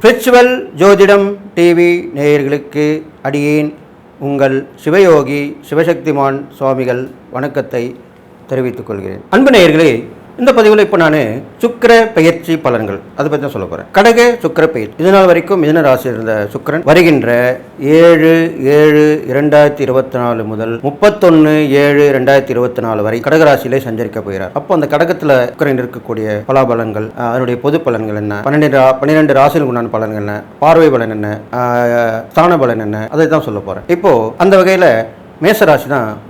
Spiritual ஜோதிடம் TV நேயர்களுக்கு அடியேன் உங்கள் சிவயோகி சிவசக்திமான் சுவாமிகள் வணக்கத்தை தெரிவித்துக் கொள்கிறேன். அன்பு நேயர்களே இந்த பதிவில் இப்போ நான் சுக்கிர பெயர்ச்சி பலன்கள் அதை பற்றி தான் சொல்ல போகிறேன் கடக சுக்கிர பெயர் இதனால் வரைக்கும் மிதன ராசி இருந்த சுக்கிரன் வருகின்ற ஏழு ஏழு இரண்டாயிரத்தி இருபத்தி நாலு முதல் முப்பத்தொன்று ஏழு ரெண்டாயிரத்தி இருபத்தி நாலு வரை கடகராசியிலே சஞ்சரிக்க போகிறார். அப்போ அந்த கடகத்தில் சுக்கிரன் இருக்கக்கூடிய பலாபலன்கள் அதனுடைய பொது பலன்கள் என்ன? பன்னெண்டு ரா- பன்னிரெண்டு ராசிகளுக்கு உண்டான பலன்கள் என்ன? பார்வை பலன் என்ன? ஸ்தான பலன் என்ன? அதை தான் சொல்ல போகிறேன் இப்போது அந்த வகையில் மேச ராசி தான்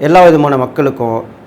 எல்லா விதமான மக்களுக்கும்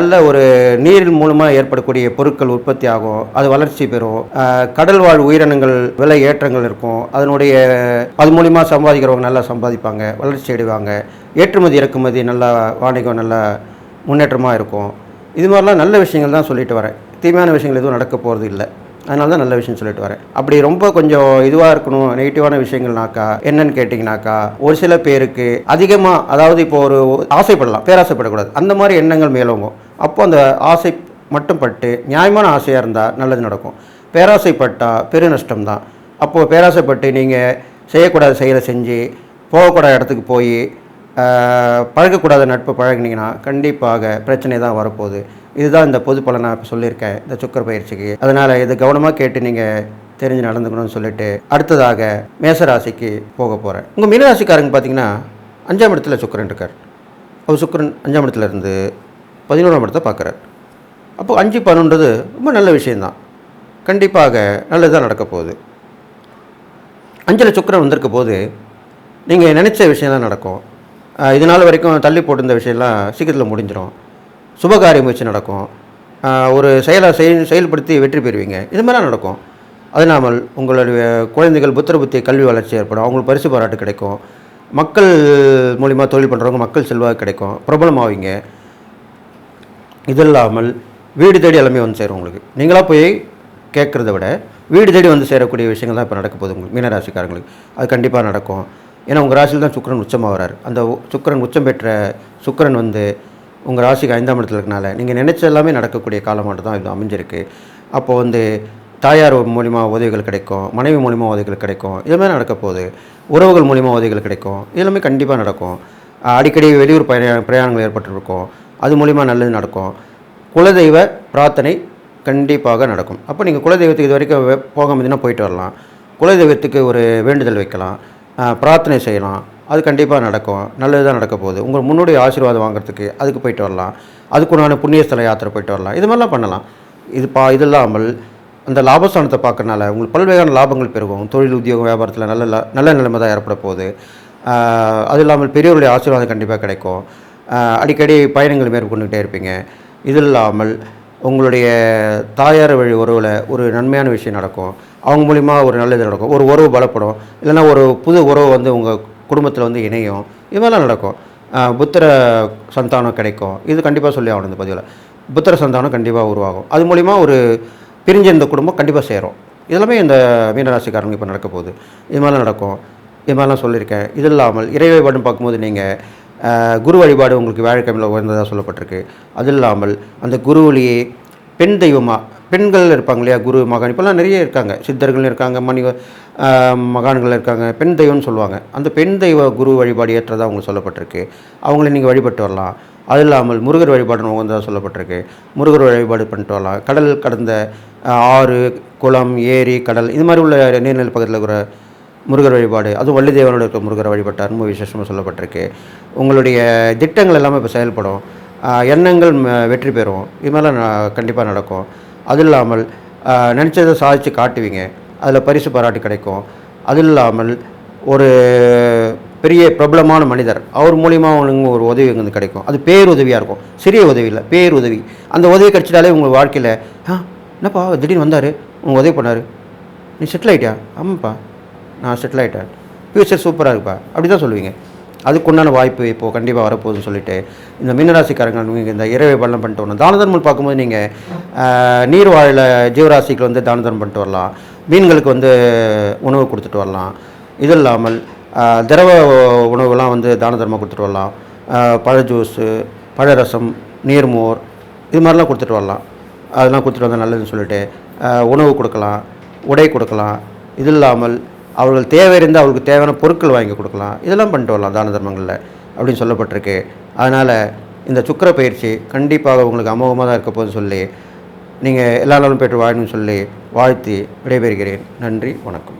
நல்ல ஒரு நீரின் மூலமாக ஏற்படக்கூடிய பொருட்கள் உற்பத்தி ஆகும் அது வளர்ச்சி பெறும். கடல் வாழ் உயிரினங்கள் விலை ஏற்றங்கள் இருக்கும். அதனுடைய அது மூலிமா சம்பாதிக்கிறவங்க நல்லா சம்பாதிப்பாங்க வளர்ச்சி அடைவாங்க. ஏற்றுமதி இறக்குமதி நல்லா வாணிகம் நல்லா முன்னேற்றமாக இருக்கும். இது மாதிரிலாம் நல்ல விஷயங்கள் தான் சொல்லிட்டு வரேன். தீமையான விஷயங்கள் எதுவும் நடக்க போகிறது இல்லை. அதனால தான் நல்ல விஷயம் சொல்லிட்டு வரேன். அப்படி ரொம்ப கொஞ்சம் இதுவாக இருக்கணும் நெகட்டிவான விஷயங்கள்னாக்கா என்னன்னு கேட்டிங்கனாக்கா ஒரு சில பேருக்கு அதிகமாக அதாவது இப்போ ஒரு ஆசைப்படலாம் பேராசைப்படக்கூடாது. அந்த மாதிரி எண்ணங்கள் மேலோங்கும். அப்போ அந்த ஆசை மட்டும் பட்டு நியாயமான ஆசையாக இருந்தால் நல்லது நடக்கும். பேராசைப்பட்டால் பெரு நஷ்டம் தான் அப்போது பேராசைப்பட்டு நீங்கள் செய்யக்கூடாத செயலை செஞ்சு போகக்கூடாத இடத்துக்கு போய் பழகக்கூடாத நட்பு பழகினீங்கன்னா கண்டிப்பாக பிரச்சனை தான் வரப்போகுது. இதுதான் இந்த பொது பலன் நான் இப்போ சொல்லியிருக்கேன் இந்த சுக்கர பயிற்சிக்கு. அதனால் இது கவனமாக கேட்டு நீங்கள் தெரிஞ்சு நடந்துக்கணும்னு சொல்லிட்டு அடுத்ததாக மேசராசிக்கு போக போகிறேன் உங்கள் மீனராசிக்காரங்க பார்த்தீங்கன்னா அஞ்சாம் இடத்துல சுக்கரன் இருக்கார். அவர் சுக்கரன் அஞ்சாம் இடத்துல இருந்து பதினோராம் இடத்தை பார்க்குறார். அப்போ அஞ்சு பன்னெண்டுறது ரொம்ப நல்ல விஷயந்தான். கண்டிப்பாக நல்லதுதான் நடக்க போகுது. அஞ்சில் சுக்கரன் வந்திருக்க போது நீங்கள் நினச்ச விஷயம்லாம் நடக்கும். இதனால் இது நாள் வரைக்கும் தள்ளி போட்டிருந்த விஷயம்லாம் சீக்கிரத்தில் முடிஞ்சிடும் சுபகாரிய முயற்சி நடக்கும். ஒரு செயலை செயல் செயல்படுத்தி வெற்றி பெறுவீங்க. இது மாதிரிலாம் நடக்கும். அது இல்லாமல் உங்களுடைய குழந்தைகள் புத்திர புத்தி கல்வி வளர்ச்சி ஏற்படும். அவங்களுக்கு பரிசு பாராட்டு கிடைக்கும். மக்கள் மூலிமா தொழில் பண்ணுறவங்க மக்கள் செல்வாக்கு கிடைக்கும். பிரபலமாவீங்க. இது இல்லாமல் வீடு தேடி எல்லாமே வந்து சேரும் உங்களுக்கு. நீங்களாக போய் கேட்குறத விட வீடு தேடி வந்து சேரக்கூடிய விஷயங்கள் தான் இப்போ நடக்க போகுது உங்களுக்கு மீனராசிக்காரங்களுக்கு. அது கண்டிப்பாக நடக்கும். ஏன்னா உங்கள் ராசியில் தான் சுக்கரன் உச்சமாக வரார். அந்த சுக்கரன் சுக்கிரன் உச்சம் பெற்ற சுக்கரன் வந்து உங்கள் ராசிக்கு ஐந்தாம் இடத்துல இருக்கனால நீங்கள் நினச்ச எல்லாமே நடக்கக்கூடிய காலமாட்டு தான் இது அமைஞ்சிருக்கு. அப்போ வந்து தாயார் மூலிமா உதவிகள் கிடைக்கும் மனைவி மூலிமா உதவிகள் கிடைக்கும் இதுமாதிரி நடக்க போகுது. உறவுகள் மூலிமா உதவிகள் கிடைக்கும் இதெல்லாமே கண்டிப்பாக நடக்கும். அடிக்கடி வெளியூர் பயண பிரயாணங்கள் ஏற்பட்டிருக்கும். அது மூலிமா நல்லது நடக்கும். குலதெய்வ பிரார்த்தனை கண்டிப்பாக நடக்கும். அப்போ நீங்கள் குலதெய்வத்துக்கு இது வரைக்கும் போக முடியும்னா போயிட்டு வரலாம். குலதெய்வத்துக்கு ஒரு வேண்டுதல் வைக்கலாம். பிரார்த்தனை செய்யலாம். அது கண்டிப்பாக நடக்கும். நல்லது தான் நடக்க போகுது. உங்கள் முன்னுடைய ஆசீர்வாதம் வாங்குறதுக்கு அதுக்கு போயிட்டு வரலாம். அதுக்குண்டான புண்ணியஸ்தல யாத்திரை போயிட்டு வரலாம். இது மாதிரிலாம் பண்ணலாம். இது பா இது இல்லாமல் அந்த லாபஸ்தானத்தை பார்க்கறனால உங்களுக்கு பல்வேறான லாபங்கள் பெருகும். தொழில் உத்தியோகம் வியாபாரத்தில் நல்ல நல்ல நிலைமை தான் ஏற்பட போகுது. அது இல்லாமல் பெரியவருடைய ஆசீர்வாதம் கண்டிப்பாக கிடைக்கும். அடிக்கடி பயணங்கள் மேற்கொண்டுகிட்டே இருப்பீங்க. இது இல்லாமல் உங்களுடைய தாயார் வழி உறவில் ஒரு நன்மையான விஷயம் நடக்கும். அவங்க மூலிமா ஒரு நல்லது நடக்கும். ஒரு உறவு பலப்படும். இல்லைன்னா ஒரு புது உறவு வந்து உங்கள் குடும்பத்தில் வந்து இணையும். இது மாதிரிலாம் நடக்கும். புத்திர சந்தானம் கிடைக்கும். இது கண்டிப்பாக சொல்லி ஆகணும் இந்த பதிவில். புத்திர சந்தானம் கண்டிப்பாக உருவாகும். அது மூலிமா ஒரு பிரிஞ்சிருந்த குடும்பம் கண்டிப்பாக சேரும். இதெல்லாமே இந்த மீனராசிக்காரங்க இப்போ நடக்க போகுது. இது மாதிரிலாம் நடக்கும். இது மாதிரிலாம் சொல்லியிருக்கேன். இது இல்லாமல் இறை வழிபாடுன்னு பார்க்கும்போது நீங்கள் குரு வழிபாடு உங்களுக்கு வியாழக்கிழமையில் உயர்ந்ததாக சொல்லப்பட்டிருக்கு. அது இல்லாமல் அந்த குருவிலேயே பெண் தெய்வமாக பெண்கள் இருப்பாங்க இல்லையா குரு மகான் இப்போல்லாம் நிறைய இருக்காங்க. சித்தர்கள் இருக்காங்க மணி மகான்கள் இருக்காங்க பெண் தெய்வம்னு சொல்லுவாங்க. அந்த பெண் தெய்வ குரு வழிபாடு ஏற்றதாக அவங்களுக்கு சொல்லப்பட்டிருக்கு. அவங்கள நீங்கள் வழிபட்டு வரலாம். அது இல்லாமல் முருகர் வழிபாடு உகந்ததாக சொல்லப்பட்டிருக்கு. முருகர் வழிபாடு பண்ணிட்டு வரலாம். கடல் கடந்த ஆறு குளம் ஏரி கடல் இது மாதிரி உள்ள நீர்நிலை பகுதியில் இருக்கிற முருகர் வழிபாடு அதுவும் வள்ளி தேவனோட இருக்க முருகர் வழிபட்டார் ரொம்ப விசேஷமாக சொல்லப்பட்டிருக்கு. உங்களுடைய திட்டங்கள் எல்லாமே இப்போ செயல்படும். எண்ணங்கள் வெற்றி பெறும். இது மாதிரிலாம் கண்டிப்பாக நடக்கும். அது இல்லாமல் நினச்சதை சாதித்து காட்டுவீங்க. அதில் பரிசு பாராட்டு கிடைக்கும். அது இல்லாமல் ஒரு பெரிய பிரபலமான மனிதர் அவர் மூலிமா உங்களுக்கு ஒரு உதவி வந்து கிடைக்கும். அது பேருதவியாக இருக்கும். சிறிய உதவி இல்லை பேருதவி. அந்த உதவி கிடைச்சிட்டாலே உங்கள் வாழ்க்கையில் ஆ என்னப்பா திடீர்னு வந்தார் உங்கள் உதவி பண்ணார். நீ செட்டில் ஆகிட்டியா ஆமாப்பா. நான் செட்டில் ஆகிட்டேன் ஃப்யூச்சர் சூப்பராக இருப்பா. அப்படி தான் சொல்லுவீங்க. அதுக்குண்டான வாய்ப்பு இப்போது கண்டிப்பாக வரப்போகுதுன்னு சொல்லிட்டு இந்த மீனராசிக்காரங்க நீங்கள் இந்த இரவை பள்ளம் பண்ணிட்டு வரணும். தான தர்மம் பார்க்கும்போது நீங்கள் நீர் வாழில் ஜீவராசிக்கு வந்து தான தர்மம் பண்ணிட்டு வரலாம். மீன்களுக்கு வந்து உணவு கொடுத்துட்டு வரலாம். இது இல்லாமல் திரவ உணவுலாம் வந்து தான தர்மம் கொடுத்துட்டு வரலாம். பழ ஜூஸு பழரசம் நீர்மோர் இது மாதிரிலாம் கொடுத்துட்டு வரலாம். அதெல்லாம் கொடுத்துட்டு வந்தால் நல்லதுன்னு சொல்லிட்டு உணவு கொடுக்கலாம் உடை கொடுக்கலாம். இது இல்லாமல் அவர்கள் தேவை இருந்தால் அவருக்கு தேவையான பொருட்கள் வாங்கி கொடுக்கலாம். இதெல்லாம் பண்ணிட்டு வரலாம் தான தர்மங்களில் அப்படின்னு சொல்லப்பட்டிருக்கு. அதனால் இந்த சுக்கிர பயிற்சி கண்டிப்பாக உங்களுக்கு அமோகமாக தான் இருக்க போதுன்னு சொல்லி நீங்கள் எல்லா நாளும் பெற்று வாழணும்னு சொல்லி வாழ்த்தி விடைபெறுகிறேன். நன்றி வணக்கம்.